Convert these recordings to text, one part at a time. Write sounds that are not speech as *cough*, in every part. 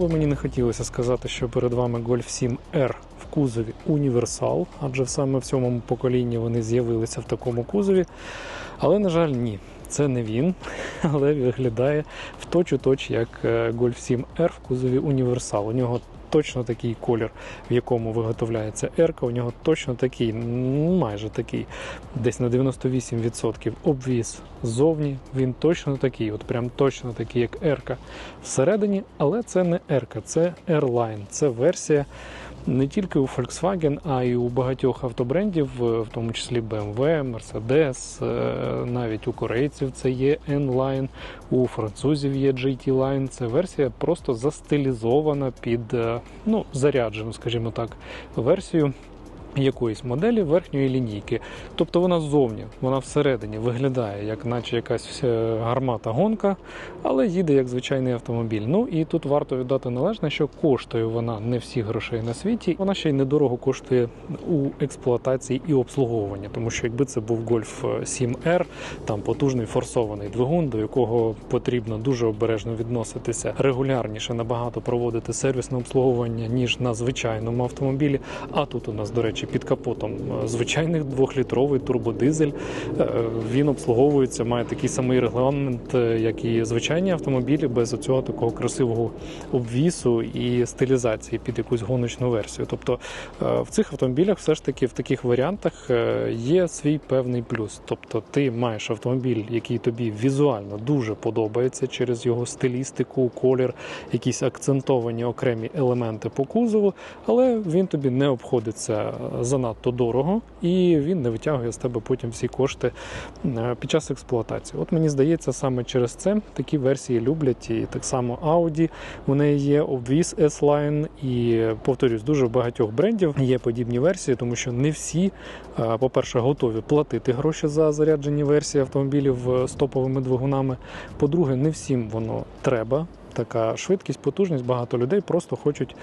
Би мені не хотілося сказати, що перед вами Golf 7 R в кузові універсал, адже саме в цьому поколінні вони з'явилися в такому кузові. Але, на жаль, ні, це не він, *laughs* але виглядає в точ у точ як е, Golf 7 R в кузові універсал. У нього точно такий колір, в якому виготовляється R, у нього точно такий, ну, майже такий, десь на 98% обвіз ззовні. Він точно такий, от прям точно такий, як R всередині, але це не R, це Airline. Це версія не тільки у Volkswagen, а й у багатьох автобрендів, в тому числі BMW, Mercedes, е, навіть у корейців це є N-Line, у французів є GT Line. Це версія просто застилізована під е, ну, заряджену, скажімо так, версію якоїсь моделі верхньої лінійки. Тобто вона ззовні, вона всередині виглядає, як наче якась е, гармата гонка, але їде як звичайний автомобіль. Ну і тут варто віддати належне, що коштує вона не всіх грошей на світі. Вона ще й недорого коштує у експлуатації і обслуговуванні, тому що якби це був Golf 7R, там потужний форсований двигун, до якого потрібно дуже обережно відноситися, регулярніше набагато проводити сервісне обслуговування ніж на звичайному автомобілі. А тут у нас, до речі, під капотом е, звичайний двохлітровий турбодизель. Е, Він обслуговується, має такий самий регламент, е, як і звичайні автомобілі, без оцього такого красивого обвісу і стилізації під якусь гоночну версію. Тобто в цих автомобілях все ж таки в таких варіантах є свій певний плюс. Тобто ти маєш автомобіль, який тобі візуально дуже подобається через його стилістику, колір, якісь акцентовані окремі елементи по кузову, але він тобі не обходиться занадто дорого і він не витягує з тебе потім всі кошти е, під час експлуатації. От мені здається, саме через це такі версії люблять. І так само Audi, у неї є обвіз S-Line, і повторюсь, дуже багатьох брендів є подібні версії, тому що не всі, е, по-перше, готові платити гроші за заряджені версії автомобілів е, з топовими двигунами. По-друге, не всім воно треба. Така швидкість, потужність, багато людей просто хочуть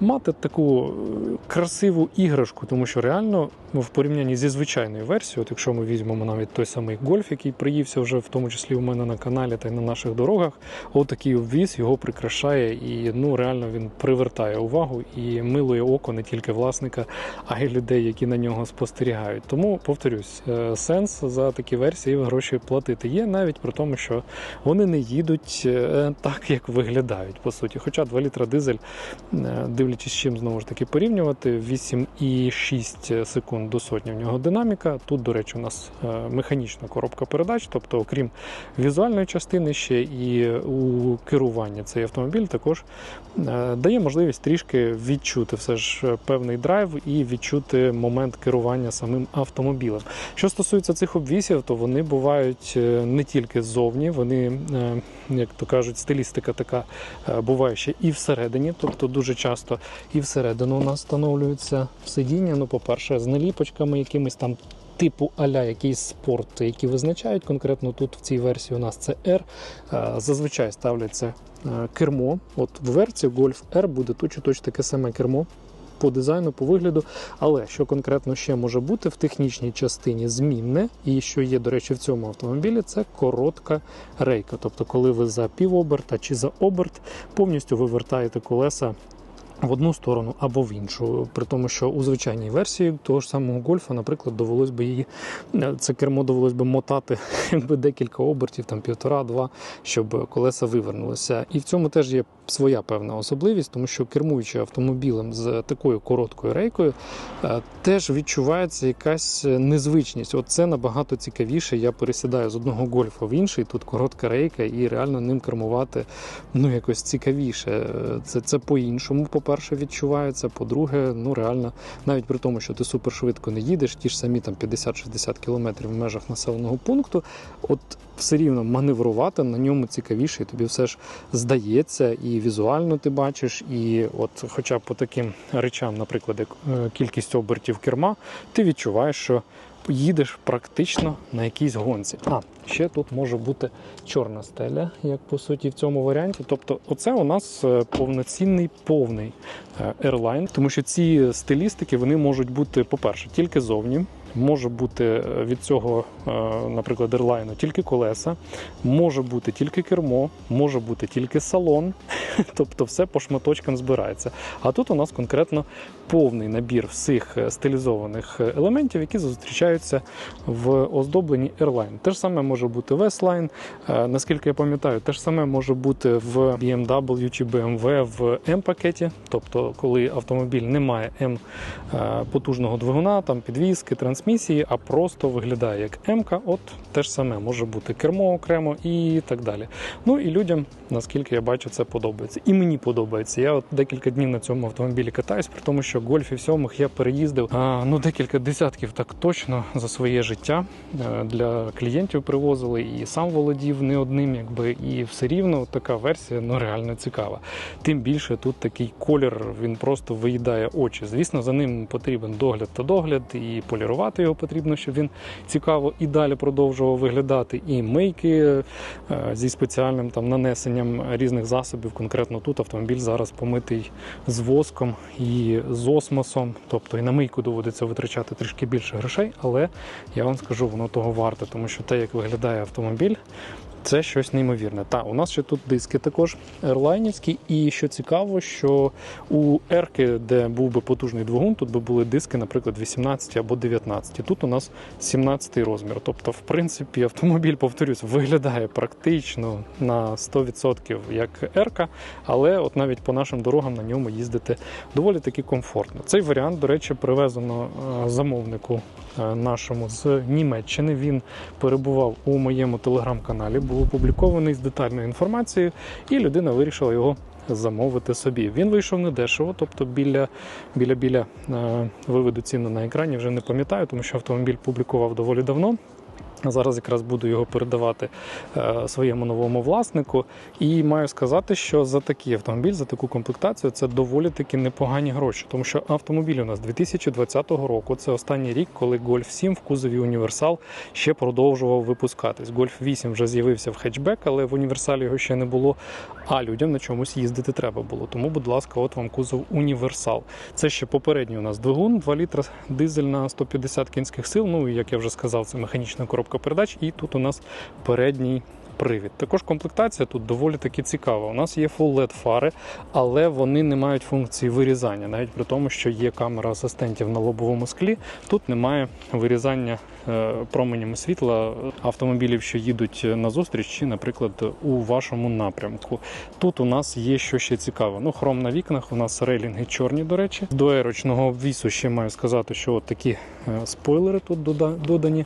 мати таку е, красиву іграшку, тому що реально ну, в порівнянні зі звичайною версією, от якщо ми візьмемо навіть той самий гольф, який приївся вже в тому числі у мене на каналі та й на наших дорогах, отакий обвіз його прикрашає і ну реально він привертає увагу і милує око не тільки власника, а й людей, які на нього спостерігають. Тому повторюсь, е, сенс за такі версії гроші платити є, навіть при тому, що вони не їдуть е, так, як виглядають по суті. Хоча 2 літра дизель, е, дивлячись чим знову ж таки порівнювати, 8,6 секунд до сотні в нього динаміка. Тут, до речі, у нас е, механічна коробка передач, тобто, окрім візуальної частини, ще і у керуванні цей автомобіль також е, дає можливість трішки відчути все ж певний драйв і відчути момент керування самим автомобілем. Що стосується цих обвісів, то вони бувають не тільки ззовні, вони, як то кажуть, стилістика така е, буває ще і всередині, тобто дуже часто і всередину у нас встановлюється сидіння. Ну, по-перше, з наліпочками, якимись там. Типу аля якийсь спорт, які визначають конкретно тут в цій версії у нас це R. Е, Зазвичай ставляться е, кермо. От в версії Golf R буде точно точно таке саме кермо по дизайну, по вигляду. Але що конкретно ще може бути в технічній частині змінне, і що є, до речі, в цьому автомобілі, це коротка рейка. Тобто, коли ви за півоберта чи за оберт повністю вивертаєте колеса. В одну сторону або в іншу, при тому, що у звичайній версії того ж самого гольфа, наприклад, довелось би її е, це кермо довелось би мотати *laughs* якби декілька обертів, там півтора-два, щоб колеса вивернулися. І в цьому теж є своя певна особливість, тому що кермуючи автомобілем з такою короткою рейкою, е, теж відчувається якась незвичність. От це набагато цікавіше. Я пересідаю з одного гольфа в інший. Тут коротка рейка, і реально ним кермувати ну якось цікавіше. Е, Це це по-іншому, по-перше, відчувається. По-друге, ну реально, навіть при тому, що ти супершвидко не їдеш, ті ж самі там 50-60 км в межах населеного пункту, от все рівно маневрувати на ньому цікавіше, і тобі все ж здається, і візуально ти бачиш, і от, хоча б по таким речам, наприклад, як е, кількість обертів керма, ти відчуваєш, що їдеш практично на якійсь гонці. А ще тут може бути чорна стеля, як по суті в цьому варіанті. Тобто, оце у нас е, повноцінний повний ерлайн, тому що ці стилістики вони можуть бути, по-перше, тільки зовні. Може бути е, від цього, е, наприклад, ерлайну тільки колеса, може бути тільки кермо, може бути тільки салон, *laughs* тобто все по шматочкам збирається. А тут у нас конкретно повний набір всіх е, стилізованих елементів, які зустрічаються в оздобленні Airline. Те ж саме може бути в наскільки я пам'ятаю, те ж саме може бути в BMW чи BMW в М-пакеті, тобто коли автомобіль не має е, потужного двигуна, там підвіски, трансмісії, а просто виглядає як М-ка, от те ж саме може бути кермо окремо і так далі. Ну і людям, наскільки я бачу, це подобається. І мені подобається. Я от декілька днів на цьому автомобілі катаюсь, при тому, що гольфів сьомих я переїздив а, ну декілька десятків так точно за своє життя Е, для клієнтів привозили і сам володів не одним, якби і все рівно така версія ну реально цікава. Тим більше тут такий колір, він просто виїдає очі. Звісно, за ним потрібен догляд та догляд, і полірувати його потрібно, щоб він цікаво і далі продовжував виглядати. І мийки е, зі спеціальним там нанесенням різних засобів. Конкретно тут автомобіль зараз помитий з воском і з осмосом. Тобто і на мийку доводиться витрачати трішки більше грошей, але я вам скажу, воно того варте, тому що те, як виглядає автомобіль. Це щось неймовірне. Та у нас ще тут диски також ерлайнівські, і що цікаво, що у Ерки, де був би потужний двигун, тут би були диски, наприклад, 18 або 19. Тут у нас 17 розмір. Тобто, в принципі, автомобіль, повторюсь, виглядає практично на 100% як Ерка, але от навіть по нашим дорогам на ньому їздити доволі таки комфортно. Цей варіант, до речі, привезено е, замовнику е, нашому з Німеччини. Він перебував у моєму телеграм-каналі, був опублікований з детальною інформацією, і людина вирішила його замовити собі. Він вийшов недешево, тобто біля біля, біля е, виведу ціну на екрані, вже не пам'ятаю, тому що автомобіль публікував доволі давно. Зараз якраз буду його передавати е, своєму новому власнику. І маю сказати, що за такий автомобіль, за таку комплектацію, це доволі таки непогані гроші. Тому що автомобіль у нас 2020 року. Це останній рік, коли Golf 7 в кузові універсал ще продовжував випускатись. Golf 8 вже з'явився в хетчбек, але в універсалі його ще не було. А людям на чомусь їздити треба було. Тому, будь ласка, от вам кузов універсал. Це ще попередній у нас двигун, 2 літра дизель на 150 кінських сил. Ну і як я вже сказав, це механічна коробка передач. І тут у нас передній. Привід. Також комплектація тут доволі таки цікава. У нас є Full LED фари, але вони не мають функції вирізання, навіть при тому, що є камера асистентів на лобовому склі. Тут немає вирізання е, променями світла автомобілів, що їдуть на зустріч, чи, наприклад, у вашому напрямку. Тут у нас є що ще цікаве. Ну, хром на вікнах, у нас рейлінги чорні, до речі. До аерочного обвісу ще маю сказати, що от такі е, спойлери тут додані.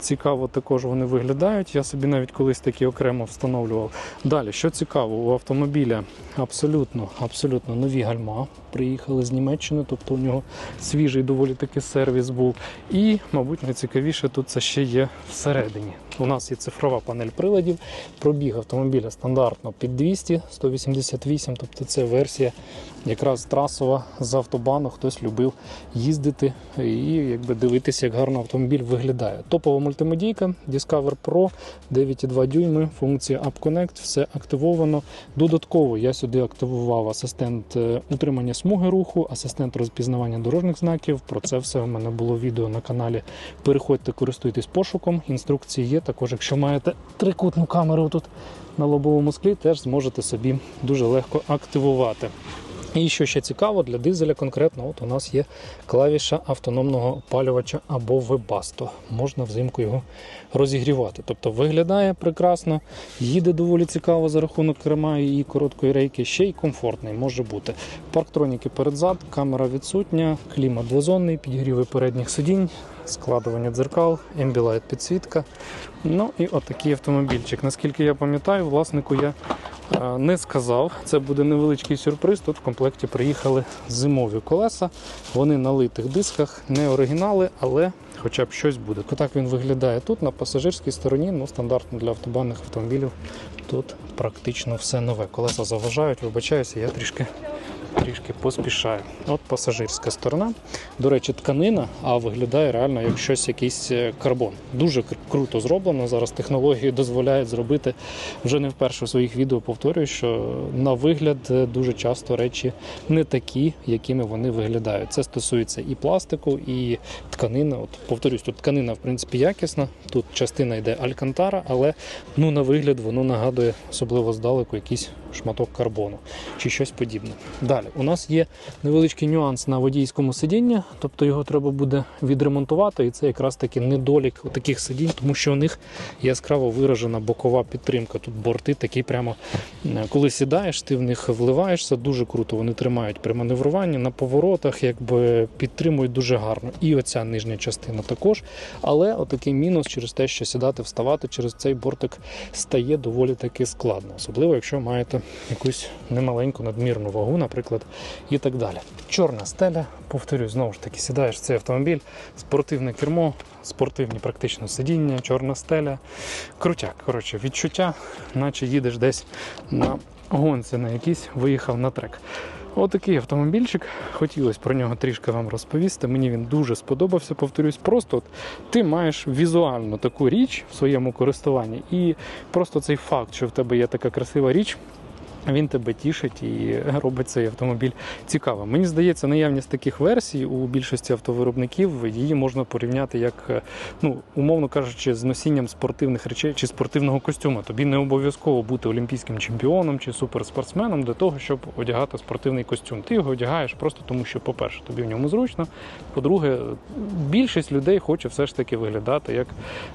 Цікаво також вони виглядають. Я собі навіть колись такі окремо встановлював. Далі, що цікаво, у автомобіля абсолютно, абсолютно нові гальма. Приїхали з Німеччини, тобто у нього свіжий доволі таки сервіс був. І, мабуть, найцікавіше тут це ще є всередині. У нас є цифрова панель приладів. Пробіг автомобіля стандартно під 200, 188, тобто це версія якраз трасова з автобану. Хтось любив їздити і якби дивитися, як гарно автомобіль виглядає. Топова мультимедійка Discover Pro 9,2 дюйми, функція App Connect, все активовано. Додатково я сюди активував асистент е, утримання смуги руху, асистент розпізнавання дорожніх знаків. Про це все у мене було відео на каналі. Переходьте, користуйтесь пошуком. Інструкції є. Також, якщо маєте трикутну камеру тут на лобовому склі, теж зможете собі дуже легко активувати. І що ще цікаво, для дизеля конкретно, от у нас є клавіша автономного опалювача або вебасто. Можна взимку його розігрівати. Тобто виглядає прекрасно, їде доволі цікаво за рахунок керма і короткої рейки, ще й комфортний може бути. Парктроніки передзад, камера відсутня, клімат двозонний, підігріви передніх сидінь, складування дзеркал, ембілайт підсвітка. Ну і отакий автомобільчик. Наскільки я пам'ятаю, власнику я не сказав. Це буде невеличкий сюрприз. Тут в комплекті приїхали зимові колеса. Вони на литих дисках, не оригінали, але хоча б щось буде. Так він виглядає тут на пасажирській стороні, ну стандартно для автобанних автомобілів. Тут практично все нове. Колеса заважають, вибачаюся, я трішки трішки поспішаю. От пасажирська сторона. До речі, тканина, а виглядає реально як щось, якийсь е, карбон. Дуже круто зроблено. Зараз технології дозволяють зробити вже не вперше в своїх відео. Повторюю, що на вигляд е, дуже часто речі не такі, якими вони виглядають. Це стосується і пластику, і тканини. От повторюсь, тут тканина в принципі якісна. Тут частина йде алькантара, але ну на вигляд воно нагадує, особливо здалеку, якийсь шматок карбону чи щось подібне. Далі у нас є невеличкий нюанс на водійському сидінні, тобто його треба буде відремонтувати, і це якраз таки недолік таких сидінь, тому що у них яскраво виражена бокова підтримка. Тут борти такі прямо, коли сідаєш, ти в них вливаєшся дуже круто. Вони тримають при маневруванні на поворотах, якби підтримують дуже гарно. І оця нижня частина також. Але отакий мінус через те, що сідати, вставати через цей бортик стає доволі таки складно, особливо якщо маєте якусь немаленьку надмірну вагу, наприклад, і так далі. Чорна стеля, повторюю, знову ж таки, сідаєш в цей автомобіль, спортивне кермо, спортивні практично сидіння, чорна стеля. Крутяк, коротше, відчуття, наче їдеш десь на гонці на якийсь, виїхав на трек. Отакий автомобільчик. Хотілося про нього трішки вам розповісти. Мені він дуже сподобався. Повторюсь, просто от ти маєш візуально таку річ в своєму користуванні, і просто цей факт, що в тебе є така красива річ. Він тебе тішить і *laughs* робить цей автомобіль цікавим. Мені здається, наявність таких версій у більшості автовиробників її можна порівняти як, е, ну умовно кажучи, з носінням спортивних речей чи спортивного костюма. Тобі не обов'язково бути олімпійським чемпіоном чи суперспортсменом для того, щоб одягати спортивний костюм. Ти його одягаєш просто тому, що, по-перше, тобі в ньому зручно. По-друге, більшість людей хоче все ж таки виглядати, як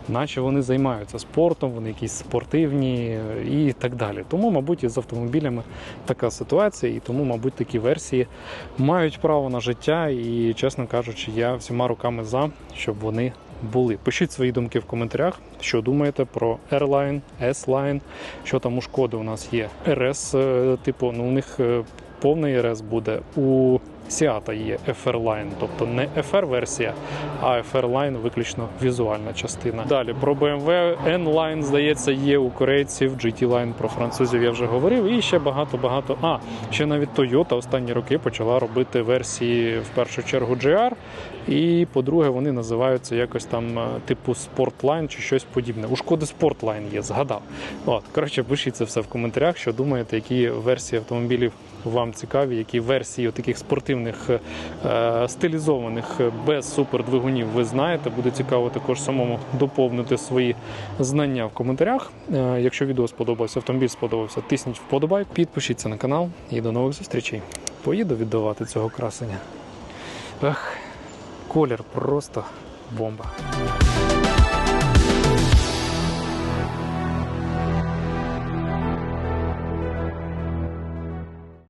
наче вони займаються спортом, вони якісь спортивні е, і так далі. Тому, мабуть, із автомобілями така ситуація, і тому, мабуть, такі версії мають право на життя. І, чесно кажучи, я всіма руками за, щоб вони були. Пишіть свої думки в коментарях, що думаєте про Airline, S-Line, що там у шкоди у нас є RS, е, типу, ну у них е, повний РС буде. У Сіата є FR-Line, тобто не FR-версія, а FR-Line виключно візуальна частина. Далі про BMW N-Line, здається, є у корейців, GT-Line про французів я вже говорив, і ще багато-багато. А, ще навіть Toyota останні роки почала робити версії в першу чергу GR, і по-друге, вони називаються якось там е, типу Sportline чи щось подібне. У шкоди Sportline є, згадав. От, коротше, пишіть це все в коментарях, що думаєте, які версії автомобілів вам цікаві, які версії таких спортивних е, стилізованих е, без супердвигунів ви знаєте. Буде цікаво також самому доповнити свої знання в коментарях. Е, якщо відео сподобався, автомобіль сподобався, тисніть вподобай, підпишіться на канал і до нових зустрічей. Поїду віддавати цього красення. Ех, колір просто бомба.